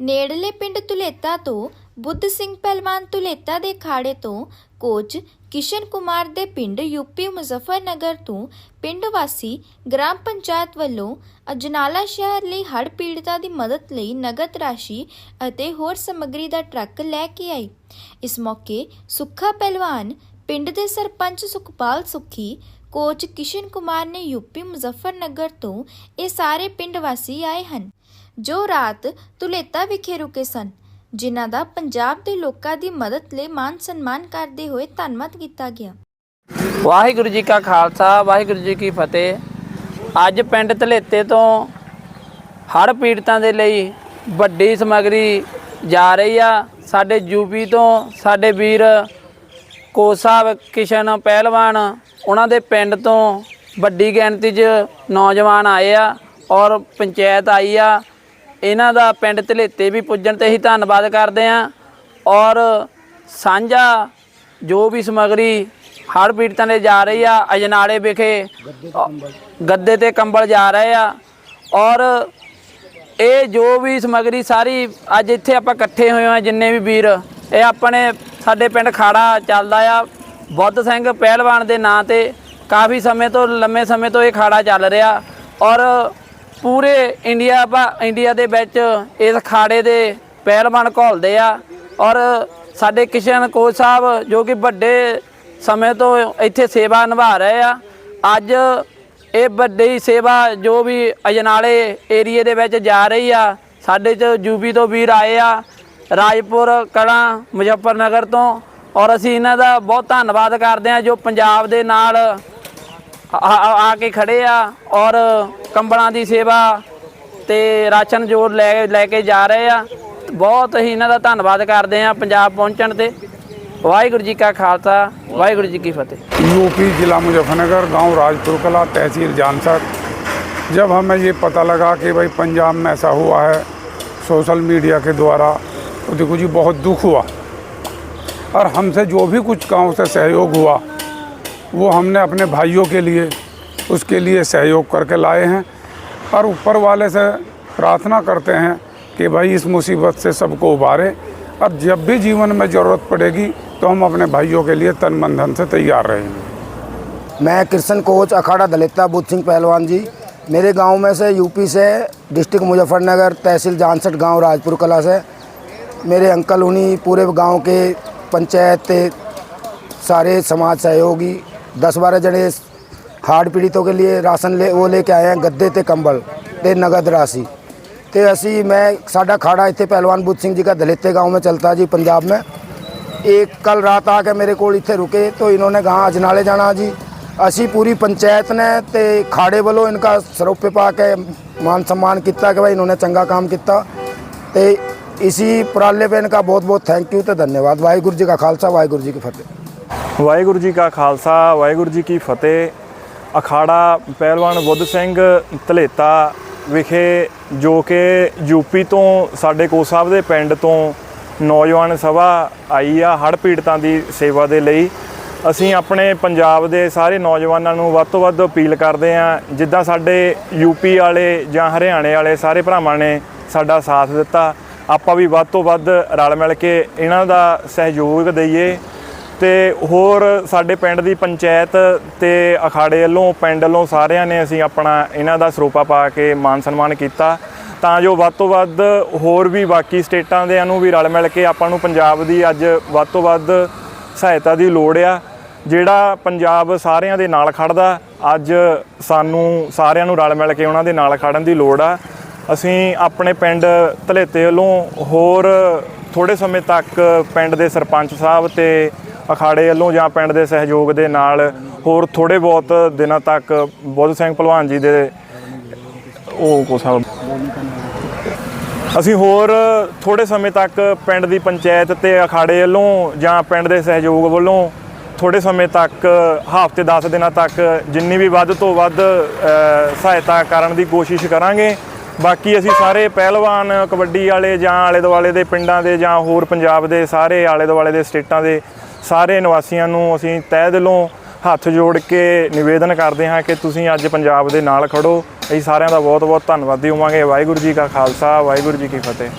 ਨੇੜਲੇ ਪਿੰਡ ਤੁਲੇਤਾ ਤੋਂ ਬੁੱਧ ਸਿੰਘ ਪਹਿਲਵਾਨ ਤੁਲੇਤਾ ਦੇ ਖਾੜੇ ਤੋਂ ਕੋਚ ਕਿਸ਼ਨ ਕੁਮਾਰ ਦੇ ਪਿੰਡ ਯੂਪੀ ਮੁਜ਼ਫਰਨਗਰ ਤੋਂ ਪਿੰਡ ਵਾਸੀ ਗ੍ਰਾਮ ਪੰਚਾਇਤ ਵੱਲੋਂ ਅਜਨਾਲਾ ਸ਼ਹਿਰ ਲਈ ਹੜ੍ਹ ਪੀੜਤਾਂ ਦੀ ਮਦਦ ਲਈ ਨਗਦ ਰਾਸ਼ੀ ਅਤੇ ਹੋਰ ਸਮੱਗਰੀ ਦਾ ਟਰੱਕ ਲੈ ਕੇ ਆਈ। ਇਸ ਮੌਕੇ ਸੁੱਖਾ ਪਹਿਲਵਾਨ, ਪਿੰਡ ਦੇ ਸਰਪੰਚ ਸੁਖਪਾਲ ਸੁੱਖੀ, ਕੋਚ ਕਿਸ਼ਨ ਕੁਮਾਰ ਨੇ ਯੂਪੀ ਮੁਜ਼ਫਰਨਗਰ ਤੋਂ ਇਹ ਸਾਰੇ ਪਿੰਡ ਵਾਸੀ ਆਏ ਹਨ। ਜੋ ਰਾਤ ਤੁਲੇਤਾ ਵਿਖੇ ਰੁਕੇ ਸਨ, ਜਿਨ੍ਹਾਂ ਦਾ ਪੰਜਾਬ ਦੇ ਲੋਕਾਂ ਦੀ ਮਦਦ ਲਈ ਮਾਨ ਸਨਮਾਨ ਕਰਦੇ ਹੋਏ ਧੰਨਵਾਦ ਕੀਤਾ ਗਿਆ। ਵਾਹਿਗੁਰੂ ਜੀ ਕਾ ਖਾਲਸਾ, ਵਾਹਿਗੁਰੂ ਜੀ ਕੀ ਫਤਿਹ। ਅੱਜ ਪਿੰਡ ਧਲੇਤੇ ਤੋਂ ਹੜ੍ਹ ਪੀੜਤਾਂ ਦੇ ਲਈ ਵੱਡੀ ਸਮਗਰੀ ਜਾ ਰਹੀ ਆ। ਸਾਡੇ ਯੂਪੀ ਤੋਂ ਸਾਡੇ ਵੀਰ ਕੋਚ ਕਿਸ਼ਨ ਪਹਿਲਵਾਨ, ਉਹਨਾਂ ਦੇ ਪਿੰਡ ਤੋਂ ਵੱਡੀ ਗਿਣਤੀ 'ਚ ਨੌਜਵਾਨ ਆਏ ਆ ਔਰ ਪੰਚਾਇਤ ਆਈ ਆ। ਇਹਨਾਂ ਦਾ ਪਿੰਡ ਧਲੇਤੇ ਵੀ ਪੁੱਜਣ ਤੇ ਹੀ ਧੰਨਵਾਦ ਕਰਦੇ ਆ ਔਰ ਸਾਂਝਾ ਜੋ ਵੀ ਸਮਗਰੀ ਹੜ੍ਹ ਪੀੜਤਾਂ ਦੇ ਜਾ ਰਹੀ ਆ, ਅਜਨਾਲੇ ਵਿਖੇ ਗੱਦੇ ਤੇ ਕੰਬਲ ਜਾ ਰਹੇ ਆ। ਔਰ ਇਹ ਜੋ ਵੀ ਸਮਗਰੀ ਸਾਰੀ ਅੱਜ ਇੱਥੇ ਆਪਾਂ ਇਕੱਠੇ ਹੋਏ ਆ ਜਿੰਨੇ ਵੀ ਵੀਰ, ਇਹ ਆਪਣੇ ਸਾਡੇ ਪਿੰਡ ਖਾੜਾ ਚੱਲਦਾ ਆ। ਬੁੱਧ ਸਿੰਘ ਪਹਿਲਵਾਨ ਦੇ ਨਾਂ ਤੇ ਕਾਫੀ ਸਮੇਂ ਤੋਂ, ਲੰਮੇ ਸਮੇਂ ਤੋਂ ਇਹ ਖਾੜਾ ਚੱਲ ਰਿਹਾ। ਔਰ ਪੂਰੇ ਇੰਡੀਆ ਭਾ ਇੰਡੀਆ ਦੇ ਵਿੱਚ ਇਸ ਖਾੜੇ ਦੇ ਪਹਿਲਵਾਨ ਘੋਲਦੇ ਆ ਔਰ ਸਾਡੇ ਕਿਸ਼ਨ ਕੋਚ ਸਾਹਿਬ ਜੋ ਕਿ ਵੱਡੇ ਸਮੇਂ ਤੋਂ ਇੱਥੇ ਸੇਵਾ ਨਿਭਾ ਰਹੇ ਆ, ਅੱਜ ਇਹ ਵੱਡੀ ਸੇਵਾ ਜੋ ਵੀ ਅਜਨਾਲੇ ਏਰੀਏ ਦੇ ਵਿੱਚ ਜਾ ਰਹੀ ਆ, ਸਾਡੇ ਚ ਯੂਪੀ ਤੋਂ ਵੀਰ ਆਏ ਆ, ਰਾਜਪੁਰ, ਕਲਾਂ, ਮੁਜ਼ੱਫਰਨਗਰ ਤੋਂ ਔਰ ਅਸੀਂ ਇਹਨਾਂ ਦਾ ਬਹੁਤ ਧੰਨਵਾਦ ਕਰਦੇ ਆ ਜੋ ਪੰਜਾਬ ਦੇ ਨਾਲ ਆ ਆ- ਆ ਕੇ ਖੜੇ ਆ ਔਰ ਕੰਬਲਾਂ ਦੀ ਸੇਵਾ ਤੇ ਰਾਸ਼ਨ ਜੋੜ ਲੈ ਲੈ ਕੇ ਜਾ ਰਹੇ ਆ ਬਹੁਤ ਹੀ ਇਹਨਾਂ ਦਾ ਧੰਨਵਾਦ ਕਰਦੇ ਆ ਪੰਜਾਬ ਪਹੁੰਚਣ ਤੇ ਵਾਹਿਗੁਰੂ ਜੀ ਕਾ ਖਾਲਸਾ ਵਾਹਿਗੁਰੂ ਜੀ ਕੀ ਫਤਿਹ यूपी जिला मुजफ्फरनगर गांव राजपुर कला तहसील जानसर जब हमें ये पता लगा कि भाई पंजाब में ऐसा हुआ है सोशल मीडिया के द्वारा तो देखो जी बहुत दुख हुआ और हमसे जो भी कुछ गांव से सहयोग हुआ वो हमने अपने भाइयों के लिए, उसके लिए सहयोग करके लाए हैं और ऊपर वाले से प्रार्थना करते हैं कि भाई इस मुसीबत से सबको उबारे और जब भी जीवन में ज़रूरत पड़ेगी तो हम अपने भाइयों के लिए तन मन धन से तैयार रहेंगे। मैं कृष्ण कोच अखाड़ा दलिता बुद्ध सिंह पहलवान जी, मेरे गाँव में से यूपी से डिस्ट्रिक्ट मुजफ्फरनगर तहसील जानसठ गाँव राजपुर कला से। मेरे अंकल उन्हीं पूरे गाँव के पंचायत सारे समाज सहयोगी दस बारह जने हार्ड पीड़ितों के लिए राशन ले ਉਹ ਲੈ ਕੇ ਆਏ ਆ ਗੱਦੇ ਤੇ ਕੰਬਲ ਤੇ ਨਗਦ ਰਾਸ਼ੀ। ਤੇ ਅਸੀਂ, ਮੈਂ, ਸਾਡਾ ਖਾੜਾ ਇੱਥੇ ਪਹਿਲਵਾਨ ਬੁੱਧ ਸਿੰਘ ਜੀ ਦਾ ਦਲਿੱਤੇ ਮੈਂ में ਜੀ ਪੰਜਾਬ ਮੈਂ। में एक ਰਾਤ ਆ ਕੇ ਮੇਰੇ ਕੋਲ ਇੱਥੇ ਰੁਕੇ तो इन्होंने कहा ਅਜਨਾਲੇ ਜਾਣਾ ਜੀ। ਅਸੀਂ ਪੂਰੀ ਪੰਚਾਇਤ ਨੇ ਤੇ ਖਾੜੇ ਵੱਲੋਂ ਇਨਕਾ ਸਰੋਪੇ ਪਾ ਕੇ ਮਾਨ ਸਨਮਾਨ ਕੀਤਾ ਕਿ ਭਾਈ ਇਹਨਾਂ ਨੇ ਚੰਗਾ ਕੰਮ ਕੀਤਾ। ਤੇ ਇਸੀ ਪ੍ਰਾਲੇ ਪੇ ਇਨਕਾ ਬਹੁਤ ਬਹੁਤ ਥੈਂਕ ਯੂ ਤੇ ਧੰਨਵਾਦ। ਵਾਹਿਗੁਰੂ ਜੀ ਦਾ ਖਾਲਸਾ, ਵਾਹਿਗੁਰੂ ਜੀ ਕੀ ਫਤਿਹ। ਵਾਹਿਗੁਰੂ ਜੀ ਕਾ ਖਾਲਸਾ, ਵਾਹਿਗੁਰੂ ਜੀ ਕੀ ਫਤਿਹ। ਅਖਾੜਾ ਪਹਿਲਵਾਨ ਬੁੱਧ ਸਿੰਘ ਧਲੇਤਾ ਵਿਖੇ ਜੋ ਕਿ ਯੂਪੀ ਤੋਂ, ਸਾਡੇ ਕੋਚ ਸਾਹਿਬ ਦੇ ਪਿੰਡ ਤੋਂ ਨੌਜਵਾਨ ਸਭਾ ਆਈ ਆ ਹੜ੍ਹ ਪੀੜਤਾਂ ਦੀ ਸੇਵਾ ਦੇ ਲਈ। ਅਸੀਂ ਆਪਣੇ ਪੰਜਾਬ ਦੇ ਸਾਰੇ ਨੌਜਵਾਨਾਂ ਨੂੰ ਵੱਧ ਤੋਂ ਵੱਧ ਅਪੀਲ ਕਰਦੇ ਆ ਜਿੱਦਾਂ ਸਾਡੇ ਯੂਪੀ ਵਾਲੇ ਜਾਂ ਹਰਿਆਣੇ ਵਾਲੇ ਸਾਰੇ ਭਰਾਵਾਂ ਨੇ ਸਾਡਾ ਸਾਥ ਦਿੱਤਾ, ਆਪਾਂ ਵੀ ਵੱਧ ਤੋਂ ਵੱਧ ਰਲ ਮਿਲ ਕੇ ਇਹਨਾਂ ਦਾ ਸਹਿਯੋਗ ਦਈਏ। ਤੇ ਹੋਰ ਸਾਡੇ ਪਿੰਡ ਦੀ ਪੰਚਾਇਤ ਤੇ ਅਖਾੜੇ ਵੱਲੋਂ, ਪਿੰਡ ਵੱਲੋਂ ਸਾਰਿਆਂ ਨੇ ਅਸੀਂ ਆਪਣਾ ਇਹਨਾਂ ਦਾ ਸਰੂਪਾ ਪਾ ਕੇ ਮਾਨ ਸਨਮਾਨ ਕੀਤਾ। ਤਾਂ ਜੋ ਵੱਧ ਤੋਂ ਵੱਧ ਹੋਰ ਵੀ ਬਾਕੀ ਸਟੇਟਾਂ ਦੇ ਨੂੰ ਵੀ ਰਲ ਮਿਲ ਕੇ ਆਪਾਂ ਨੂੰ ਪੰਜਾਬ ਦੀ ਅੱਜ ਵੱਧ ਤੋਂ ਵੱਧ ਸਹਾਇਤਾ ਦੀ ਲੋੜ ਆ, ਜਿਹੜਾ ਪੰਜਾਬ ਸਾਰਿਆਂ ਦੇ ਨਾਲ ਖੜਦਾ, ਅੱਜ ਸਾਨੂੰ ਸਾਰਿਆਂ ਨੂੰ ਰਲ ਮਿਲ ਕੇ ਉਹਨਾਂ ਦੇ ਨਾਲ ਖੜਨ ਦੀ ਲੋੜ ਆ। ਅਸੀਂ ਆਪਣੇ ਪਿੰਡ ਧਲੇਤੇ ਵੱਲੋਂ ਹੋਰ ਥੋੜੇ ਸਮੇਂ ਤੱਕ ਪਿੰਡ ਦੇ ਸਰਪੰਚ ਸਾਹਿਬ ਤੇ ਅਖਾੜੇ ਵੱਲੋਂ ਜਾਂ ਪਿੰਡ ਦੇ ਸਹਿਯੋਗ ਦੇ ਨਾਲ ਹੋਰ ਥੋੜੇ ਬਹੁਤ ਦਿਨਾਂ ਤੱਕ ਬੁੱਧ ਸਿੰਘ ਭਲਵਾਨ ਜੀ ਦੇ ਉਹ ਕੋ ਅਸੀਂ ਹੋਰ ਥੋੜੇ ਸਮੇਂ ਤੱਕ ਪਿੰਡ ਦੀ ਪੰਚਾਇਤ ਤੇ ਅਖਾੜੇ ਵੱਲੋਂ ਜਾਂ ਪਿੰਡ ਦੇ ਸਹਿਯੋਗ ਵੱਲੋਂ ਥੋੜੇ ਸਮੇਂ ਤੱਕ, ਹਫ਼ਤੇ 10 ਦਿਨਾਂ ਤੱਕ ਜਿੰਨੀ ਵੀ ਵੱਧ ਤੋਂ ਵੱਧ ਸਹਾਇਤਾ ਕਰਨ ਦੀ ਕੋਸ਼ਿਸ਼ ਕਰਾਂਗੇ। ਬਾਕੀ ਅਸੀਂ ਸਾਰੇ ਪਹਿਲਵਾਨ, ਕਬੱਡੀ ਵਾਲੇ ਜਾਂ ਆਲੇ ਦੁਆਲੇ ਦੇ ਪਿੰਡਾਂ ਦੇ ਜਾਂ ਹੋਰ ਪੰਜਾਬ ਦੇ ਸਾਰੇ ਆਲੇ ਦੁਆਲੇ ਦੇ ਸਟੇਟਾਂ ਦੇ ਸਾਰੇ ਨਿਵਾਸੀਆਂ ਨੂੰ ਅਸੀਂ ਤਹਿ ਦਿਲੋਂ ਹੱਥ ਜੋੜ ਕੇ ਨਿਵੇਦਨ ਕਰਦੇ ਹਾਂ ਕਿ ਤੁਸੀਂ ਅੱਜ ਪੰਜਾਬ ਦੇ ਨਾਲ ਖੜੋ। ਅਸੀਂ ਸਾਰਿਆਂ ਦਾ ਬਹੁਤ ਬਹੁਤ ਧੰਨਵਾਦੀ ਹੋਵਾਂਗੇ। ਵਾਹਿਗੁਰੂ ਜੀ ਕਾ ਖਾਲਸਾ, ਵਾਹਿਗੁਰੂ ਜੀ ਕੀ ਫਤਿਹ।